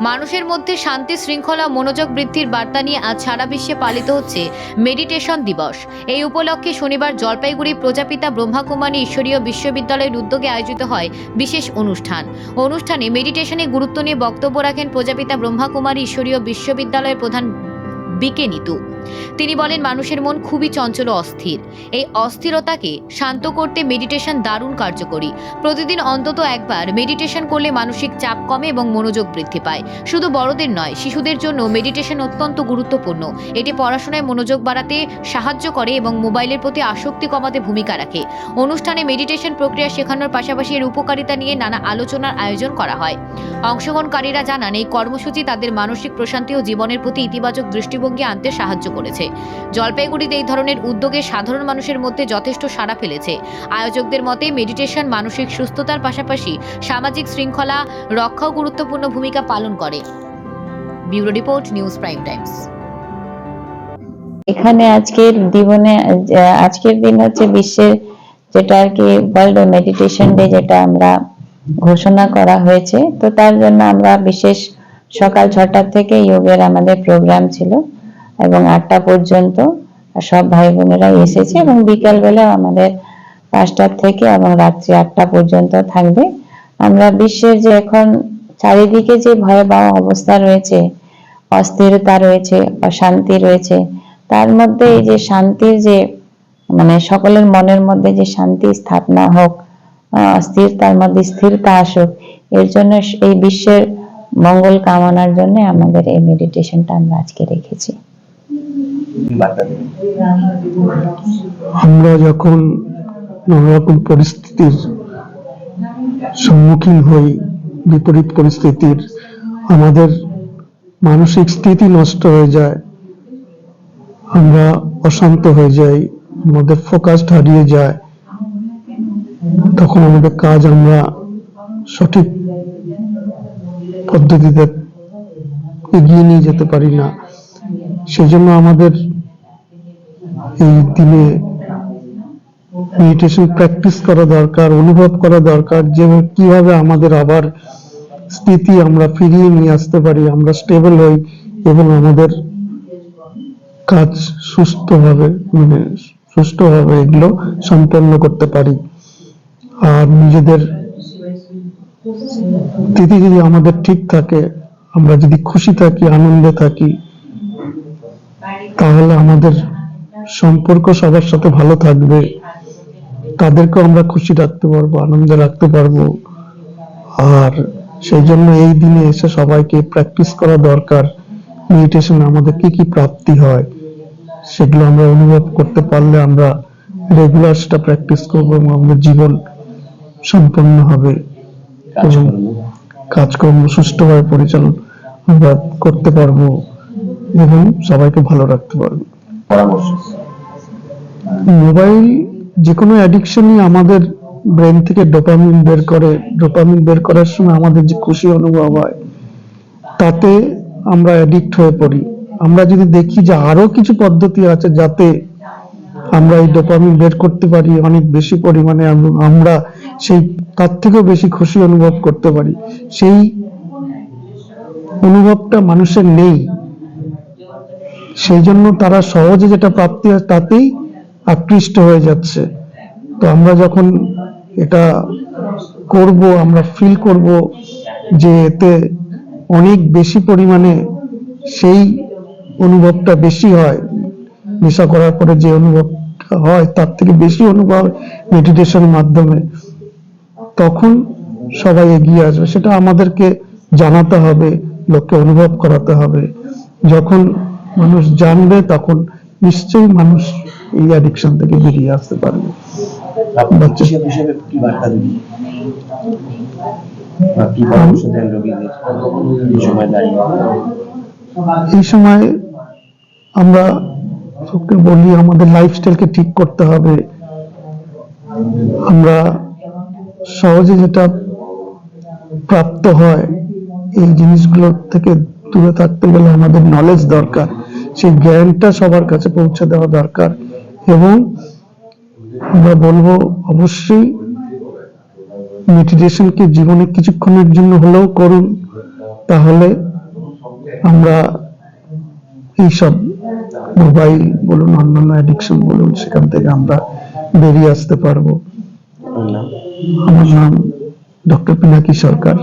মানুষের মধ্যে শান্তি, শৃঙ্খলা, মনোযোগ বৃদ্ধির বার্তা নিয়ে আজ সারা বিশ্বে পালিত হচ্ছে মেডিটেশন দিবস। এই উপলক্ষে শনিবার জলপাইগুড়ি প্রজাপিতা ব্রহ্মাকুমারী ঈশ্বরীয় বিশ্ববিদ্যালয়ের উদ্যোগে আয়োজিত হয় বিশেষ অনুষ্ঠান। অনুষ্ঠানে মেডিটেশনে গুরুত্ব নিয়ে বক্তব্য রাখেন প্রজাপিতা ব্রহ্মাকুমারী ঈশ্বরীয় বিশ্ববিদ্যালয়ের প্রধান বিকে নিতু। তিনি বলেন, মানুষের মন খুবই চঞ্চল অস্থির। এই অস্থিরতাকে শান্ত করতে মেডিটেশন দারুণ কার্যকরী। প্রতিদিন অন্তত একবার মেডিটেশন করলে মানসিক চাপ কমে এবং মনোযোগ বৃদ্ধি পায়। শুধু বড়দের নয়, শিশুদের জন্য মেডিটেশন অত্যন্ত গুরুত্বপূর্ণ। এটি পড়াশোনায় মনোযোগ বাড়াতে সাহায্য করে এবং মোবাইলের প্রতি আসক্তি কমাতে ভূমিকা রাখে। অনুষ্ঠানে মেডিটেশন প্রক্রিয়া শেখানোর পাশাপাশি এর উপকারিতা নিয়ে নানা আলোচনার আয়োজন করা হয়। অংশগ্রহণকারীরা জানান, এই কর্মসূচি তাদের মানসিক প্রশান্তি ও জীবনের প্রতি ইতিবাচক দৃষ্টিভঙ্গি আনতে সাহায্য করেছে। জলপাইগুড়িতে এই ধরনের উদ্যোগে সাধারণ মানুষের মধ্যে যথেষ্ট সাড়া ফেলেছে। আয়োজকদের মতে, মেডিটেশন, মানসিক সুস্থতার পাশাপাশি সামাজিক শৃঙ্খলা রক্ষাও গুরুত্বপূর্ণ ভূমিকা পালন করে। Bureau report, news prime times. এখানে আজকের জীবনে আজকের দিন হচ্ছে বিশ্বের যেটা আর কি ওয়ার্ল্ড মেডিটেশন ডে যেটা আমরা ঘোষণা করা হয়েছে। তো তার জন্য আমরা বিশেষ সকাল ছটা থেকে যোগের আমাদের প্রোগ্রাম ছিল। এবং আটটা পর্যন্ত সব ভাই বোনেরা এসেছে এবং বিকাল বেলা আমাদের পাঁচটার থেকে এবং রাত্রি আটটা পর্যন্ত থাকবে। আমরা বিশ্বের যে এখন চারিদিকে যে ভয়াবহ অবস্থা রয়েছে অস্থিরতা রয়েছে অশান্তি রয়েছে তার মধ্যে এই যে শান্তির যে মানে সকলের মনের মধ্যে যে শান্তি স্থাপনা হোক আহ, স্থিরতার মধ্যে স্থিরতা আসুক এর জন্য এই বিশ্বের মঙ্গল কামনার জন্য আমাদের এই মেডিটেশনটা আমরা আজকে রেখেছি। আমরা যখন নানা রকম পরিস্থিতির সম্মুখীন হই, বিপরীত পরিস্থিতির, আমাদের মানসিক স্থিতি নষ্ট হয়ে যায়, আমরা অশান্ত হয়ে যাই, আমাদের ফোকাস হারিয়ে যায়, তখন আমাদের কাজ আমরা সঠিক পদ্ধতিতে এগিয়ে নিয়ে যেতে পারি না। সেজন্য আমাদের এই দিনে মেডিটেশন প্র্যাকটিস করা দরকার, অনুভব করা দরকার যে কীভাবে আমাদের আবার স্থিতি আমরা ফিরিয়ে নিয়ে আসতে পারি, আমরা স্টেবল হই এবং আমাদের কাজ সুস্থভাবে মানে সুষ্ঠুভাবে এগুলো সম্পন্ন করতে পারি। আর নিজেদের স্থিতি যদি আমাদের ঠিক থাকে, আমরা যদি খুশি থাকি, আনন্দে থাকি তাহলে আমাদের সম্পর্ক সবার সাথে ভালো থাকবে। তাদেরকেও আমরা খুশি রাখতে পারব আনন্দে রাখতে পারব। আর সেই জন্য এই দিনে এসে সবাইকে প্র্যাকটিস করা দরকার। মেডিটেশন আমাদের কি কি প্রাপ্তি হয় সেগুলো আমরা অনুভব করতে পারলে আমরা রেগুলার সেটা প্র্যাকটিস করব এবং আমাদের জীবন সম্পন্ন হবে। এবং কাজকর্ম সুষ্ঠুভাবে পরিচালনা আমরা করতে পারব। এবং সবাইকে ভালো রাখতে পারব। পরামর্শ। মোবাইল যে কোনো অ্যাডিকশনই আমাদের ব্রেন থেকে ডোপামিন বের করে। ডোপামিন বের করার সময় আমাদের যে খুশি অনুভব হয় তাতে আমরা অ্যাডিক্ট হয়ে পড়ি। আমরা যদি দেখি যে আরও কিছু পদ্ধতি আছে যাতে আমরা এই ডোপামিন বের করতে পারি অনেক বেশি পরিমাণে আমরা সেই তার থেকেও বেশি খুশি অনুভব করতে পারি। সেই অনুভবটা মানুষের নেই। সেই জন্য তারা সহজে যেটা প্রাপ্তি হয় তাতেই আকৃষ্ট হয়ে যাচ্ছে। তো আমরা যখন এটা করব, আমরা ফিল করব যে এতে অনেক বেশি পরিমাণে সেই অনুভবটা বেশি হয়, নেশা করার পরে যে অনুভবটা হয় তার থেকে বেশি অনুভব মেডিটেশনের মাধ্যমে, তখন সবাই এগিয়ে আসবে। সেটা আমাদেরকে জানাতে হবে, লোককে অনুভব করাতে হবে। যখন মানুষ জানবে তখন নিশ্চয়ই মানুষ এই অ্যাডিকশন থেকে বেরিয়ে আসতে পারবে। এই সময় আমরা সবকে বলি আমাদের লাইফস্টাইলকে ঠিক করতে হবে। আমরা সহজে যেটা প্রাপ্ত হয় এই জিনিসগুলো থেকে দূরে থাকতে গেলে আমাদের নলেজ দরকার। সেই জ্ঞানটা সবার কাছে পৌঁছে দেওয়া দরকার। এবং আমরা বলব অবশ্যই মেডিটেশনকে জীবনে কিছুক্ষণের জন্য হলেও করুন। তাহলে আমরা এইসব মোবাইল বলুন অন্যান্য অ্যাডিকশন বলুন সেখান থেকে আমরা বেরিয়ে আসতে পারব। আমার নাম ডক্টর পিনাকি সরকার।